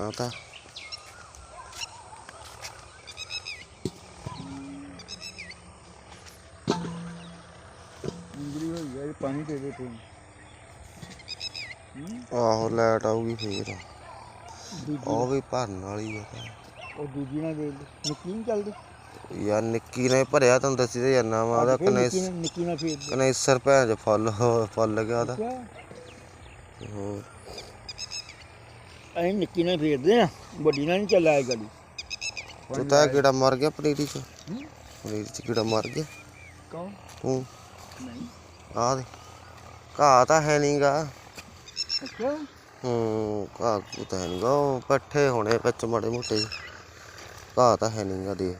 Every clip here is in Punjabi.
ਆ ਤਾਂ ਇੰਗਰੀ ਹੋਈ ਹੈ ਪਾਣੀ ਦੇ ਦੇ ਤੂੰ। ਆਹੋ ਲਾਈਟ ਆਊਗੀ ਫੇਰ। ਦੂਜੀ ਉਹ ਵੀ ਭਰਨ ਵਾਲੀ ਆ ਉਹ ਦੂਜੀ ਨਾਲ ਦੇ ਦੇ। ਨਿੱਕੀ ਨਹੀਂ ਚੱਲਦੀ? ਯਾਰ ਨਿੱਕੀ ਨੇ ਭਰਿਆ ਤੁਹਾਨੂੰ ਦੱਸੀ ਤੇ ਜਾਨਾ ਵਾ ਉਹਦਾ ਫਿਰ ਨਿੱਕੀ ਕਨੇਸ ਨਾਲ ਨਿੱਕੀ ਨਾਲ ਫੇਰ ਦੇ। ਕਨੇਸਰ ਭੈਣ ਚ ਫੁੱਲ ਫੁੱਲ ਗਿਆ ਉਹਦਾ। ਹੋਰ। ਅਸੀਂ ਨਿੱਕੀ ਨਾਲ ਫੇਰਦੇ ਆ ਵੱਡੀ ਨਾਲ ਨਹੀਂ ਚੱਲਾਇਆ ਗਾੜੀ ਤੂੰ ਤਾਂ ਕਿਹੜਾ ਮਰ ਗਿਆ ਪਨੀਰੀ ਚ। ਹੂੰ? ਪਨੀਰੀ ਚ ਕਿਹੜਾ ਮਰ ਗਿਆ। ਕੌਣ ਤੂੰ ਨਹੀਂ। ਆ ਦੇ। ਘਾਹ ਤਾਂ ਹੈ ਨਹੀਂਗਾ ਅੱਛਾ। ਹੂੰ ਘਾਹ ਤਾਂ ਹੈ ਨਹੀਂਗਾ ਉਹ ਪੱਠੇ ਹੋਣੇ ਵਿੱਚ ਮਾੜੇ ਮੋਟੇ। ਘਾਹ ਤਾਂ ਹੈ ਨਹੀਂਗਾ ਦੇ।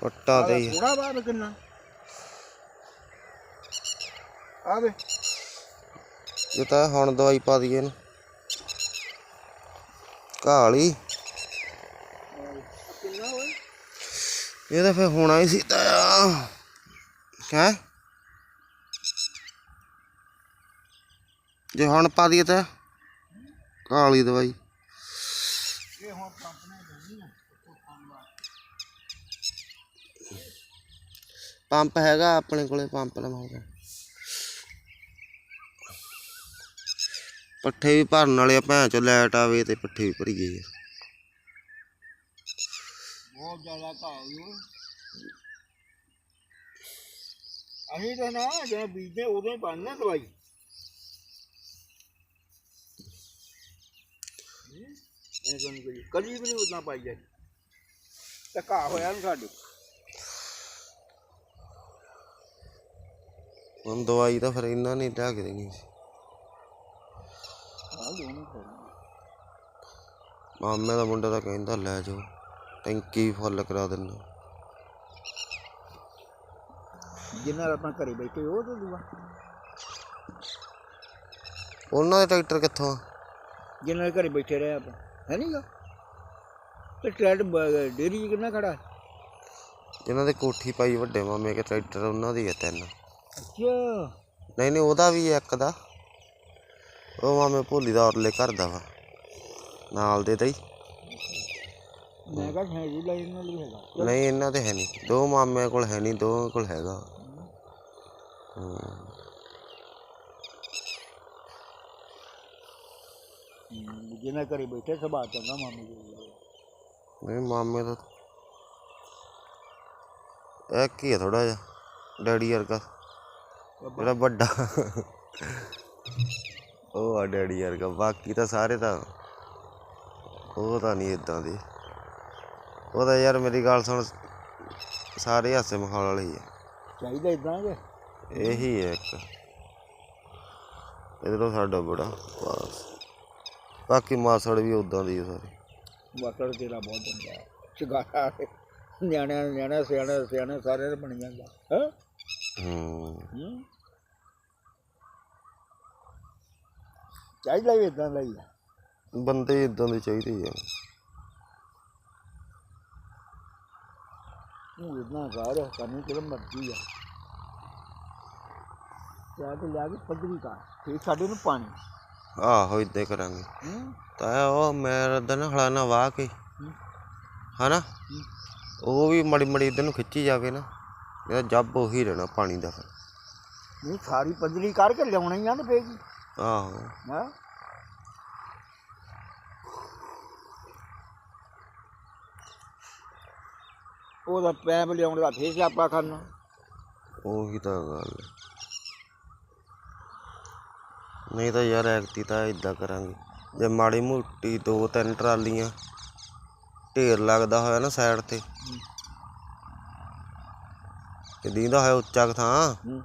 ਪੱਟਾਂ ਤੇ ਹੀ ਥੋੜਾ ਬਾਅਦ ਕਿੰਨਾ? ਆਵੇ ਇਹ ਤਾਂ ਹੁਣ ਦਵਾਈ ਪਾ ਦਈਏ ਇਹਨੂੰ। ਕਾਲੀ ਕਿੰਨਾ ਹੋਏ ਇਹ ਤਾਂ ਫੇ ਹੋਣਾ ਹੀ ਸੀ ਤਾਂ ਹੈ? ਜੇ ਹੁਣ ਪਾ ਦਈਏ ਤਾਂ ਕਾਲੀ ਦਵਾਈ। ਇਹ ਹੁਣ ਪੰਪ ਨੇ ਦੇਣੀ ਆ ਪੰਪ ਹੈਗਾ ਆਪਣੇ ਕੋਲੇ, ਪੰਪ ਲਵਾਉਂਦਾ। ਪੱਠੇ ਵੀ ਭਰਨ ਵਾਲੇ ਆ ਭੈਣ ਚੋ ਲਾਈਟ ਆਵੇ ਤੇ ਪੱਠੇ ਵੀ ਭਰੀ ਗਏ ਆ ਬਹੁਤ ਜ਼ਿਆਦਾ ਘਾਹ ਹੋਈ ਅਸੀਂ ਤਾਂ ਨਾ ਜਦੋਂ ਬੀਜਦੇ ਉਦੋਂ ਹੀ ਪਾਉਂਦੇ ਨਾ ਦਵਾਈ। ਹੂੰ? ਇਹ ਤੁਹਾਨੂੰ ਕੋਈ ਕਦੀ ਵੀ ਨਹੀਂ ਉਦਾਂ ਪਾਈ ਜਾਈ। ਤੇ ਘਾਹ ਹੋਇਆ ਨੂੰ ਸਾਡੇ। ਹੁਣ ਦਵਾਈ ਤਾਂ ਫਿਰ ਇਹਨਾਂ ਨੇ ਲਿਆ ਕੇ ਦੇਣੀ। ਸੀ ਮਾਮੇ ਦਾ ਮੁੰਡਾ ਤਾਂ ਕਹਿੰਦਾ ਲੈ ਜਾਓ ਟੈਂਕੀ ਫੁੱਲ ਕਰਾ ਦਿੰਦਾ। ਜਿੰਨਾ ਆਪਾਂ ਘਰੇ ਬੈਠੇ ਉਹ ਤਾਂ ਦੂਆ ਉਹਨਾਂ ਦੇ ਟਰੈਕਟਰ ਕਿੱਥੋਂ? ਜਿੰਨਾ ਘਰੇ ਬੈਠੇ ਰਹੇ ਆਪਾਂ। ਹੈ ਨਹੀਂਗਾ ਤੇ ਟਰੈਕਟਰ 'ਚ ਕਿੰਨਾ ਖੜਾ? ਜਿਨ੍ਹਾਂ ਦੇ ਕੋਠੀ ਪਾਈ ਵੱਡੇ ਮਾਮੇ ਕੇ ਟਰੈਕਟਰ ਉਹਨਾਂ ਦੀ ਹੈ ਤਿੰਨ। ਅੱਛਾ। ਨਹੀਂ ਨਹੀਂ ਉਹਦਾ ਵੀ ਇੱਕ ਦਾ। ਉਹ ਮਾਮੇ ਭੋਲੀ ਦਾ ਔਰਲੇ ਘਰ ਦਾ ਵਾ। ਨਾਲ ਦੇ ਤਾਂ ਹੀ। ਮੈਂ ਕਿਹਾ ਹੈ ਜੀ ਲਾਈਨ ਨਾਲ ਵੀ ਹੈਗਾ। ਨਹੀਂ ਇਹਨਾਂ ਤੇ ਹੈ ਨਹੀਂ। ਦੋ ਮਾਮਿਆਂ ਕੋਲ ਹੈ ਨਹੀਂ ਦੋ ਕੋਲ ਹੈਗਾ। ਹੂੰ। ਜਿੰਨਾ ਘਰੇ ਬੈਠੇ ਸੁਭਾਅ ਚੰਗਾ ਮਾਮੇ ਜੀ ਨਹੀਂ ਮਾਮੇ ਦਾ ਇਹ ਕੀ ਹੈ ਥੋੜਾ ਜਿਹਾ? ਡੈਡੀ ਵਰਗਾ। ਜਿਹੜਾ ਵੱਡਾ। ਉਹ ਆ ਡੈਡੀ ਵਰਗਾ ਬਾਕੀ ਤਾਂ ਸਾਰੇ ਤਾਂ ਉਹ ਤਾਂ ਨਹੀਂ ਇਦਾਂ ਦੇ। ਉਹ ਤਾਂ ਯਾਰ ਮੇਰੀ ਗੱਲ ਸੁਣ ਸਾਰੇ ਹਾਸੇ ਮਖੌਲ ਵਾਲੇ ਹੀ ਆ। ਚਾਹੀਦਾ ਇਦਾਂ ਕਿ? ਇਹੀ ਹੈ ਇੱਕ। ਇਧਰੋਂ ਸਾਡਾ ਬੜਾ ਬਸ ਬਾਕੀ ਮਾਸੜ ਵੀ ਉਦਾਂ ਦੀ ਸਾਰੇ। ਵਾਕੜ ਤੇਰਾ ਬਹੁਤ ਚੰਗਾ ਚਗਾਰਾ ਨਿਆਣਿਆਂ ਨਿਆਣਾ ਸਿਆਣਾ ਸਿਆਣਾ ਸਾਰੇ ਦੇ ਬਣ ਜਾਂਦਾ। ਹੈ। ਹੂੰ। ਚਾਹੀਦਾ ਵੀ ਇਦਾਂ ਦਾ ਹੀ ਆ। ਬੰਦੇ ਇਦਾਂ ਦੇ ਚਾਹੀਦੇ ਆ। ਤੂੰ ਇਦਾਂ ਕਰ ਕਰਨੀ ਕਿਹੜਾ ਮਰਜ਼ੀ ਆ। ਚਾਹ ਤੇ ਲਿਆ ਕੇ ਪੱਧਰੀ ਕਰ ਫੇਰ ਸਾਡੇ ਨੂੰ ਪਾਣੀ। ਆਹੋ ਇਦਾਂ ਕਰਾਂਗੇ। ਹੂੰ। ਤਾਂ ਉਹ ਮੈਂ ਰਦਨ ਹਲਾਣਾ ਵਾਹ ਕੇ। ਹਨਾ? ਉਹ ਵੀ ਮੜੀ ਮੜੀ ਇਧਰ ਨੂੰ ਖਿੱਚੀ ਜਾਵੇ ਨਾ ਇਹਦਾ ਜੱਬ ਉਹੀ ਰਹਿਣਾ ਪਾਣੀ ਦਾ ਫਿਰ। ਨਹੀਂ ਸਾਰੀ ਪੱਧਰੀ ਕਰਕੇ ਲਿਆਉਣਾ ਹੀ ਆ ਤੇ ਫੇਰ। ਕੀ ਆਹੋ। ਹਾਂ? ਉਹਦਾ ਪੈਪ ਲਿਆਉਣ ਦਾ ਫੇਰ ਸਿਆਪਾ ਕਰਨਾ ਉਹੀ ਤਾਂ ਗੱਲ ਹੈ। ਨਹੀਂ ਤਾਂ ਯਾਰ ਐਕਤੀ ਤਾਂ ਇਦਾਂ ਕਰਾਂਗੇ। ਜੇ ਮਾੜੀ ਮੋਟੀ ਦੋ ਤਿੰਨ ਟਰਾਲੀਆਂ ਢੇਰ ਲੱਗਦਾ ਹੋਇਆ ਨਾ ਸਾਈਡ ਤੇ। ਤੇ ਦੀਂਦਾ ਹੋਇਆ ਉੱਚਾ ਕੁ ਥਾਂ। ਹੂੰ।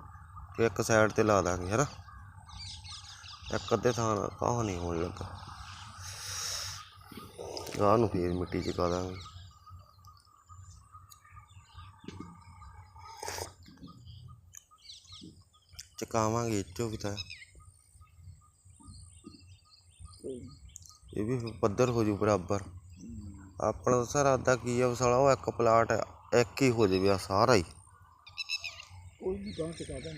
ਇੱਕ ਸਾਈਡ ਤੇ ਲਾ ਦਾਂਗੇ ਹੈਨਾ ਇੱਕ ਅੱਧੇ ਥਾਂ ਕਾਹ ਨਹੀਂ ਹੋਣ ਲੱਗਾ। ਗਾਹ ਨੂੰ ਫੇਰ ਮਿੱਟੀ ਚ ਪਾ ਦਾਂਗੇ। ਚਕਾਵਾਂਗੇ ਇਹ ਵੀ ਤਾਂ। ਇਹ ਵੀ ਪੱਧਰ ਹੋ ਜੂ ਬਰਾਬਰ। ਆਪਣਾ ਤਾਂ ਸਾਰਾ ਅੱਧਾ ਕੀ ਆ, ਸਾਲਾ ਉਹ ਇੱਕ ਪਲਾਟ ਇੱਕ ਹੀ ਹੋ ਜਾਵੇ ਸਾਰਾ ਹੀ। ਕੋਈ ਵੀ ਗਾਂ ਚਕਾ ਦਾਂ